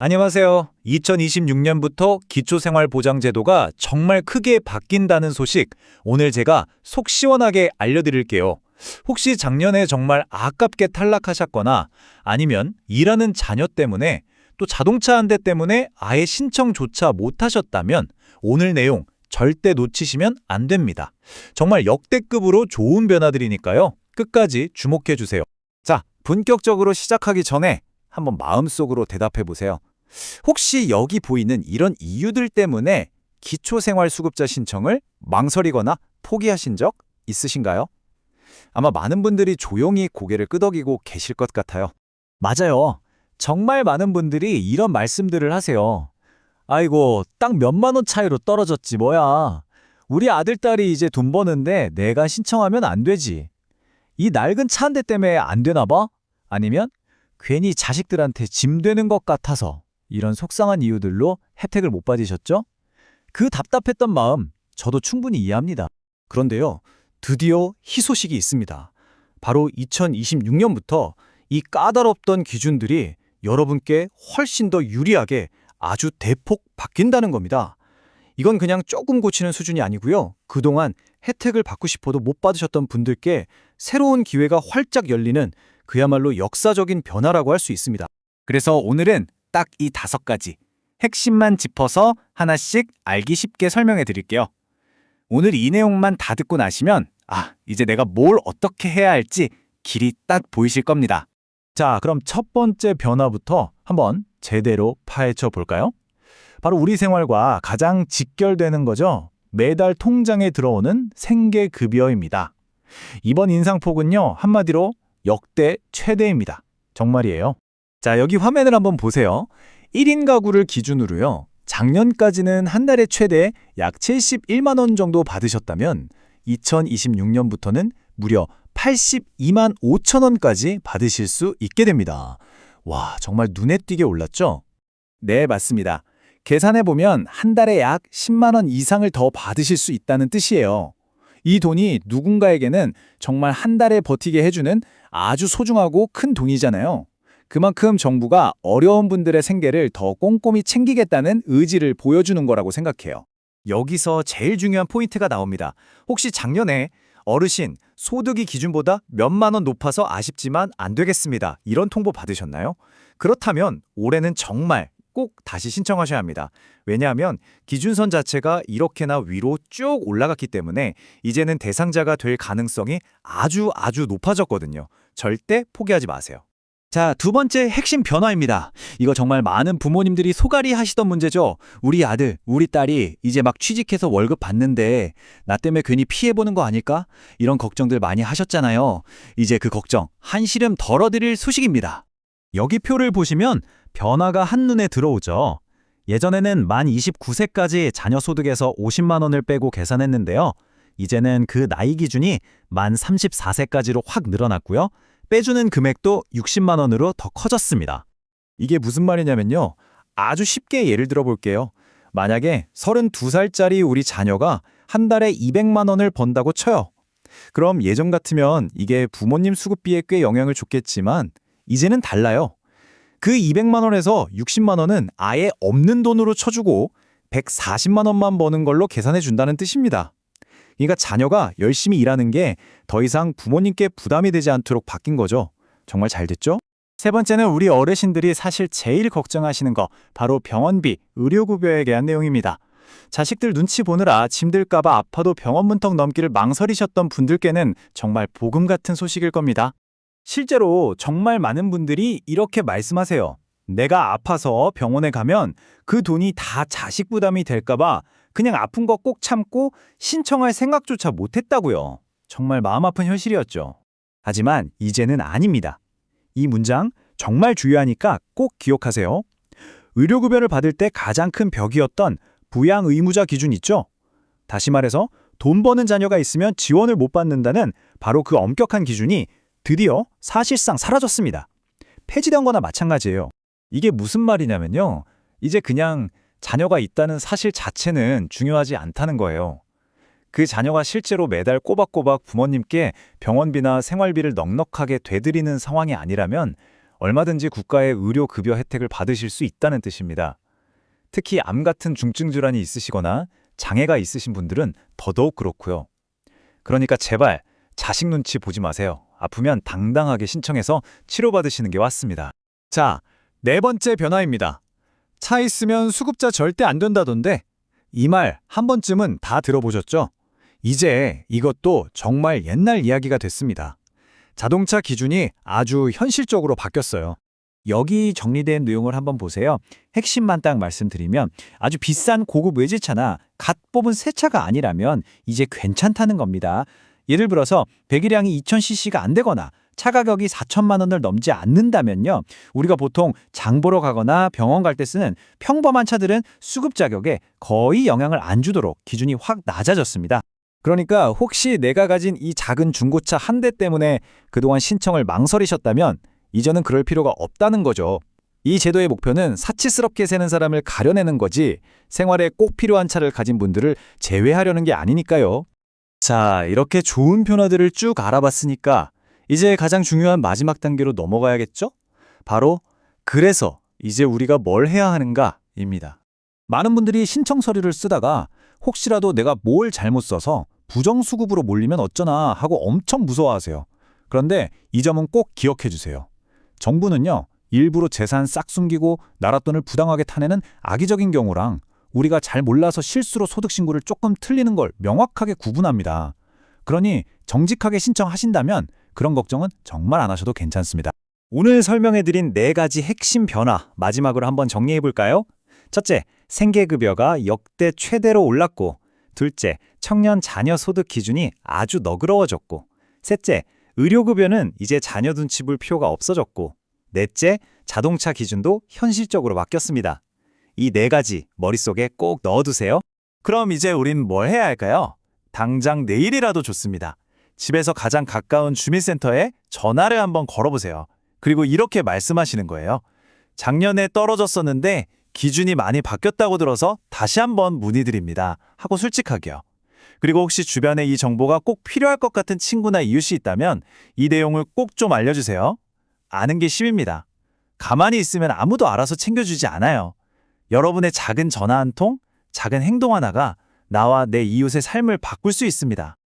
안녕하세요. 2026년부터 기초생활보장제도가 정말 크게 바뀐다는 소식 오늘 제가 속 시원하게 알려드릴게요. 혹시 작년에 정말 아깝게 탈락하셨거나 아니면 일하는 자녀 때문에 또 자동차 한 대 때문에 아예 신청조차 못하셨다면 오늘 내용 절대 놓치시면 안 됩니다. 정말 역대급으로 좋은 변화들이니까요. 끝까지 주목해 주세요. 자, 본격적으로 시작하기 전에 한번 마음속으로 대답해 보세요. 혹시 여기 보이는 이런 이유들 때문에 기초생활수급자 신청을 망설이거나 포기하신 적 있으신가요? 아마 많은 분들이 조용히 고개를 끄덕이고 계실 것 같아요. 맞아요. 정말 많은 분들이 이런 말씀들을 하세요. 아이고, 딱 몇만 원 차이로 떨어졌지 뭐야. 우리 아들, 딸이 이제 돈 버는데 내가 신청하면 안 되지. 이 낡은 차 한 대 때문에 안 되나 봐? 아니면 괜히 자식들한테 짐 되는 것 같아서 이런 속상한 이유들로 혜택을 못 받으셨죠? 그 답답했던 마음 저도 충분히 이해합니다. 그런데요, 드디어 희소식이 있습니다. 바로 2026년부터 이 까다롭던 기준들이 여러분께 훨씬 더 유리하게 아주 대폭 바뀐다는 겁니다. 이건 그냥 조금 고치는 수준이 아니고요. 그동안 혜택을 받고 싶어도 못 받으셨던 분들께 새로운 기회가 활짝 열리는 그야말로 역사적인 변화라고 할 수 있습니다. 그래서 오늘은 딱 이 다섯 가지 핵심만 짚어서 하나씩 알기 쉽게 설명해 드릴게요. 오늘 이 내용만 다 듣고 나시면 아, 이제 내가 뭘 어떻게 해야 할지 길이 딱 보이실 겁니다. 자, 그럼 첫 번째 변화부터 한번 제대로 파헤쳐 볼까요? 바로 우리 생활과 가장 직결되는 거죠. 매달 통장에 들어오는 생계급여입니다. 이번 인상폭은요, 한마디로 역대 최대입니다. 정말이에요. 자, 여기 화면을 한번 보세요. 1인 가구를 기준으로요. 작년까지는 한 달에 최대 약 71만 원 정도 받으셨다면 2026년부터는 무려 82만 5천 원까지 받으실 수 있게 됩니다. 와, 정말 눈에 띄게 올랐죠? 네, 맞습니다. 계산해 보면 한 달에 약 10만 원 이상을 더 받으실 수 있다는 뜻이에요. 이 돈이 누군가에게는 정말 한 달에 버티게 해주는 아주 소중하고 큰 돈이잖아요. 그만큼 정부가 어려운 분들의 생계를 더 꼼꼼히 챙기겠다는 의지를 보여주는 거라고 생각해요. 여기서 제일 중요한 포인트가 나옵니다. 혹시 작년에 어르신 소득이 기준보다 몇만 원 높아서 아쉽지만 안 되겠습니다. 이런 통보 받으셨나요? 그렇다면 올해는 정말 꼭 다시 신청하셔야 합니다. 왜냐하면 기준선 자체가 이렇게나 위로 쭉 올라갔기 때문에 이제는 대상자가 될 가능성이 아주 아주 높아졌거든요. 절대 포기하지 마세요. 자, 두 번째 핵심 변화입니다. 이거 정말 많은 부모님들이 소갈이 하시던 문제죠. 우리 아들, 우리 딸이 이제 막 취직해서 월급 받는데 나 때문에 괜히 피해보는 거 아닐까? 이런 걱정들 많이 하셨잖아요. 이제 그 걱정 한시름 덜어드릴 소식입니다. 여기 표를 보시면 변화가 한눈에 들어오죠. 예전에는 만 29세까지 자녀 소득에서 50만 원을 빼고 계산했는데요. 이제는 그 나이 기준이 만 34세까지로 확 늘어났고요. 빼주는 금액도 60만 원으로 더 커졌습니다. 이게 무슨 말이냐면요. 아주 쉽게 예를 들어 볼게요. 만약에 32살짜리 우리 자녀가 한 달에 200만 원을 번다고 쳐요. 그럼 예전 같으면 이게 부모님 수급비에 꽤 영향을 줬겠지만 이제는 달라요. 그 200만 원에서 60만 원은 아예 없는 돈으로 쳐주고 140만 원만 버는 걸로 계산해 준다는 뜻입니다. 그러니까 자녀가 열심히 일하는 게 더 이상 부모님께 부담이 되지 않도록 바뀐 거죠. 정말 잘 됐죠? 세 번째는 우리 어르신들이 사실 제일 걱정하시는 거 바로 병원비, 의료급여에 대한 내용입니다. 자식들 눈치 보느라 짐들까봐 아파도 병원 문턱 넘기를 망설이셨던 분들께는 정말 복음 같은 소식일 겁니다. 실제로 정말 많은 분들이 이렇게 말씀하세요. 내가 아파서 병원에 가면 그 돈이 다 자식 부담이 될까봐 그냥 아픈 거 꼭 참고 신청할 생각조차 못했다고요. 정말 마음 아픈 현실이었죠. 하지만 이제는 아닙니다. 이 문장 정말 중요하니까 꼭 기억하세요. 의료급여를 받을 때 가장 큰 벽이었던 부양 의무자 기준 있죠? 다시 말해서 돈 버는 자녀가 있으면 지원을 못 받는다는 바로 그 엄격한 기준이 드디어 사실상 사라졌습니다. 폐지된 거나 마찬가지예요. 이게 무슨 말이냐면요. 이제 그냥 자녀가 있다는 사실 자체는 중요하지 않다는 거예요. 그 자녀가 실제로 매달 꼬박꼬박 부모님께 병원비나 생활비를 넉넉하게 되드리는 상황이 아니라면 얼마든지 국가의 의료 급여 혜택을 받으실 수 있다는 뜻입니다. 특히 암 같은 중증 질환이 있으시거나 장애가 있으신 분들은 더더욱 그렇고요. 그러니까 제발 자식 눈치 보지 마세요. 아프면 당당하게 신청해서 치료받으시는 게 맞습니다. 자, 네 번째 변화입니다. 차 있으면 수급자 절대 안 된다던데 이 말 한 번쯤은 다 들어보셨죠? 이제 이것도 정말 옛날 이야기가 됐습니다. 자동차 기준이 아주 현실적으로 바뀌었어요. 여기 정리된 내용을 한번 보세요. 핵심만 딱 말씀드리면 아주 비싼 고급 외제차나 갓 뽑은 새 차가 아니라면 이제 괜찮다는 겁니다. 예를 들어서 배기량이 2000cc가 안 되거나 차 가격이 4천만 원을 넘지 않는다면요. 우리가 보통 장 보러 가거나 병원 갈 때 쓰는 평범한 차들은 수급 자격에 거의 영향을 안 주도록 기준이 확 낮아졌습니다. 그러니까 혹시 내가 가진 이 작은 중고차 한 대 때문에 그동안 신청을 망설이셨다면 이제는 그럴 필요가 없다는 거죠. 이 제도의 목표는 사치스럽게 새는 사람을 가려내는 거지 생활에 꼭 필요한 차를 가진 분들을 제외하려는 게 아니니까요. 자, 이렇게 좋은 변화들을 쭉 알아봤으니까 이제 가장 중요한 마지막 단계로 넘어가야겠죠? 바로 그래서 이제 우리가 뭘 해야 하는가입니다. 많은 분들이 신청 서류를 쓰다가 혹시라도 내가 뭘 잘못 써서 부정수급으로 몰리면 어쩌나 하고 엄청 무서워하세요. 그런데 이 점은 꼭 기억해 주세요. 정부는요, 일부러 재산 싹 숨기고 나라 돈을 부당하게 타내는 악의적인 경우랑 우리가 잘 몰라서 실수로 소득 신고를 조금 틀리는 걸 명확하게 구분합니다. 그러니 정직하게 신청하신다면 그런 걱정은 정말 안 하셔도 괜찮습니다. 오늘 설명해드린 네 가지 핵심 변화 마지막으로 한번 정리해 볼까요? 첫째, 생계급여가 역대 최대로 올랐고 둘째, 청년 자녀 소득 기준이 아주 너그러워졌고 셋째, 의료급여는 이제 자녀 눈치 볼 필요가 없어졌고 넷째, 자동차 기준도 현실적으로 바뀌었습니다. 이 네 가지 머릿속에 꼭 넣어두세요. 그럼 이제 우린 뭘 해야 할까요? 당장 내일이라도 좋습니다. 집에서 가장 가까운 주민센터에 전화를 한번 걸어보세요. 그리고 이렇게 말씀하시는 거예요. 작년에 떨어졌었는데 기준이 많이 바뀌었다고 들어서 다시 한번 문의드립니다. 하고 솔직하게요. 그리고 혹시 주변에 이 정보가 꼭 필요할 것 같은 친구나 이웃이 있다면 이 내용을 꼭 좀 알려주세요. 아는 게 힘입니다. 가만히 있으면 아무도 알아서 챙겨주지 않아요. 여러분의 작은 전화 한 통, 작은 행동 하나가 나와 내 이웃의 삶을 바꿀 수 있습니다.